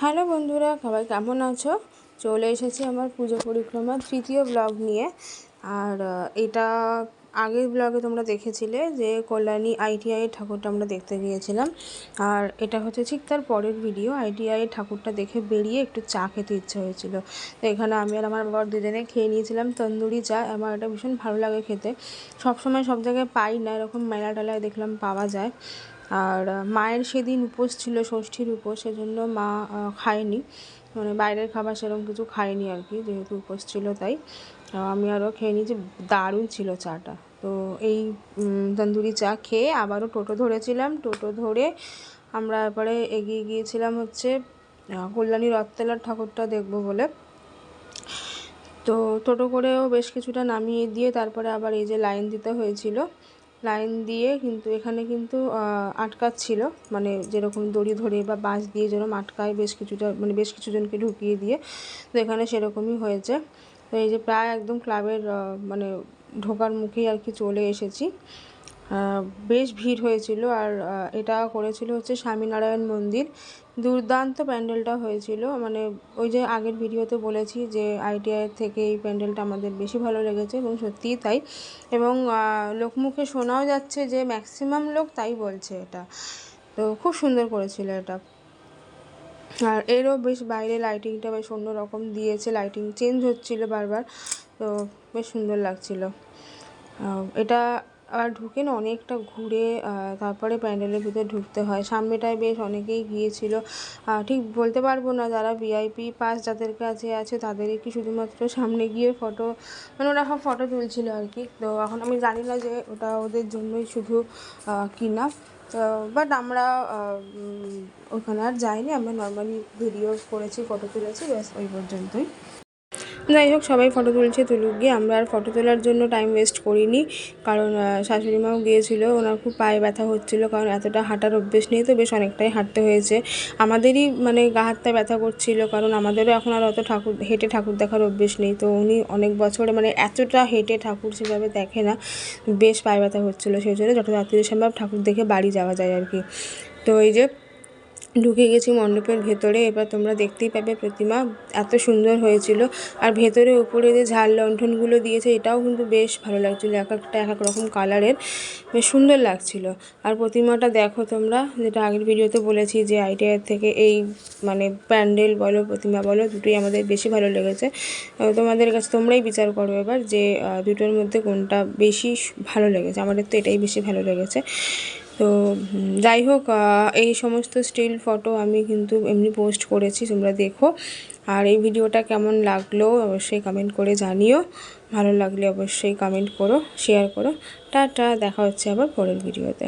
Hello বন্ধুরা, সবাই কেমন আছো? চলে এসেছি আমার পুজো পরিক্রমার তৃতীয় ব্লগ নিয়ে। আর এটা আগের ব্লগে তোমরা দেখেছিলে যে কল্যাণী আইটিআই ঠাকুরটা আমরা দেখতে গিয়েছিলাম। আর এটা হচ্ছে ঠিক তার পরের ভিডিও আইটিআই ঠাকুরটা দেখে বেরিয়ে একটু চা খেতে ইচ্ছে হয়েছিল। তো এখানে আমি আর আমার বাবার দুজনে খেয়ে নিয়েছিলাম তন্দুরি চা। আমার এটা ভীষণ ভালো লাগে খেতে। সবসময় সব জায়গায় পাই না, এরকম মেলা টেলায় দেখলাম পাওয়া যায়। আর মায়ের সেদিন উপোস ছিল, ষষ্ঠীর উপোস, সেজন্য মা খায়নি। মানে বাইরের খাবার সেরকম কিছু খায়নি আর কি, যেহেতু উপোস ছিল তাই। আমি আরও খেয়ে নিয়েছি দারুণ ছিল চাটা। তো এই তন্দুরি চা খেয়ে আবারও টোটো ধরেছিলাম। টোটো ধরে আমরা এরপরে এগিয়ে গিয়েছিলাম হচ্ছে কল্যাণী রথতলার ঠাকুরটা দেখব বলে। তো টোটো করেও বেশ কিছুটা নামিয়ে দিয়ে তারপরে আবার এই যে লাইন দিতে হয়েছিল লাইন দিয়ে কিন্তু এখানে কিন্তু আটকাচ্ছিল। মানে যেরকম দড়ি ধরে বা বাঁশ দিয়ে যেরকম আটকায় বেশ কিছুটা মানে বেশ কিছুজনকে ঢুকিয়ে দিয়ে, তো এখানে সেরকমই হয়েছে। তো এই যে প্রায় একদম ক্লাবের মানে ঢোকার মুখেই আর কি চলে এসেছি। বেশ ভিড় হয়েছিল আর এটা করেছিল হচ্ছে স্বামীনারায়ণ মন্দির। দুর্দান্ত প্যান্ডেলটা হয়েছিল। মানে ওই যে আগের ভিডিওতে বলেছি যে আইটিআই থেকে এই প্যান্ডেলটা আমাদের বেশি ভালো লেগেছে এবং সত্যিই তাই। এবং লোকমুখে শোনাও যাচ্ছে যে ম্যাক্সিমাম লোক তাই বলছে এটা। তো খুব সুন্দর করেছিল এটা। আর এরও বেশ বাইরে লাইটিংটা বেশ অন্যরকম দিয়েছে। লাইটিং চেঞ্জ হচ্ছিল বারবার। তো বেশ সুন্দর লাগছিল। এটা আর ঢুকে না অনেকটা ঘুরে তারপরে প্যান্ডেলের ভিতরে ঢুকতে হয়। সামনেটায় বেশ অনেকেই গিয়েছিল। ঠিক বলতে পারব না যারা ভিআইপি পাস যাদের কাছে আছে তাদেরই কি শুধুমাত্র সামনে গিয়ে ফটো মানে ওরা সব ফটো তুলছিল আর কি। তো এখন আমি জানি না যে ওটা ওদের জন্যই শুধু কিনা। বাট আমরা ওখানে আর যাইনি। আমরা নর্মালি ভিডিও করেছি ফটো তুলেছি, ব্যাস ওই পর্যন্তই। যাই হোক সবাই ফটো তুলছে তুলুক, গিয়ে আমরা আর ফটো তোলার জন্য টাইম ওয়েস্ট করিনি। কারণ শাশুড়ি মাও গিয়েছিল, ওনার খুব পায়ে ব্যথা হচ্ছিল, কারণ এতটা হাঁটার অভ্যেস নেই, তো বেশ অনেকটাই হাঁটতে হয়েছে। আমাদেরই মানে গা হাতটা ব্যথা করছিল, কারণ আমাদেরও এখন আর অত ঠাকুর, হেঁটে ঠাকুর দেখার অভ্যেস নেই। তো উনি অনেক বছরে মানে এতটা হেঁটে ঠাকুর সেভাবে দেখে না, বেশ পায়ে ব্যথা হচ্ছিল। সেই জন্য যত তাড়াতাড়ি সম্ভব ঠাকুর দেখে বাড়ি যাওয়া যায় আর কি। তো এই যে ঢুকে গেছি মণ্ডপের ভেতরে। এবার তোমরা দেখতেই পাবে প্রতিমা এত সুন্দর হয়েছিল। আর ভেতরে উপরে যে ঝাল লণ্ঠনগুলো দিয়েছে, এটাও কিন্তু বেশ ভালো লাগছিল। এক একটা এক এক রকম কালারের বেশ সুন্দর লাগছিল। আর প্রতিমাটা দেখো তোমরা, যেটা আগের ভিডিওতে বলেছি যে আইটিআই থেকে এই মানে প্যান্ডেল বলো, প্রতিমা বলো, দুটোই আমাদের বেশি ভালো লেগেছে। তোমাদের কাছে তোমরাই বিচার করো এবার যে দুটোর মধ্যে কোনটা বেশি ভালো লেগেছে। আমাদের তো এটাই বেশি ভালো লেগেছে। তো যাই হোক এই সমস্ত স্টিল ফটো আমি কিন্তু এমনি পোস্ট করেছি, তোমরা দেখো। আর এই ভিডিওটা কেমন লাগল অবশ্যই কমেন্ট করে জানিও। ভালো লাগলে অবশ্যই কমেন্ট করো শেয়ার করো। টাটা, দেখা হচ্ছে আবার পরের ভিডিওতে।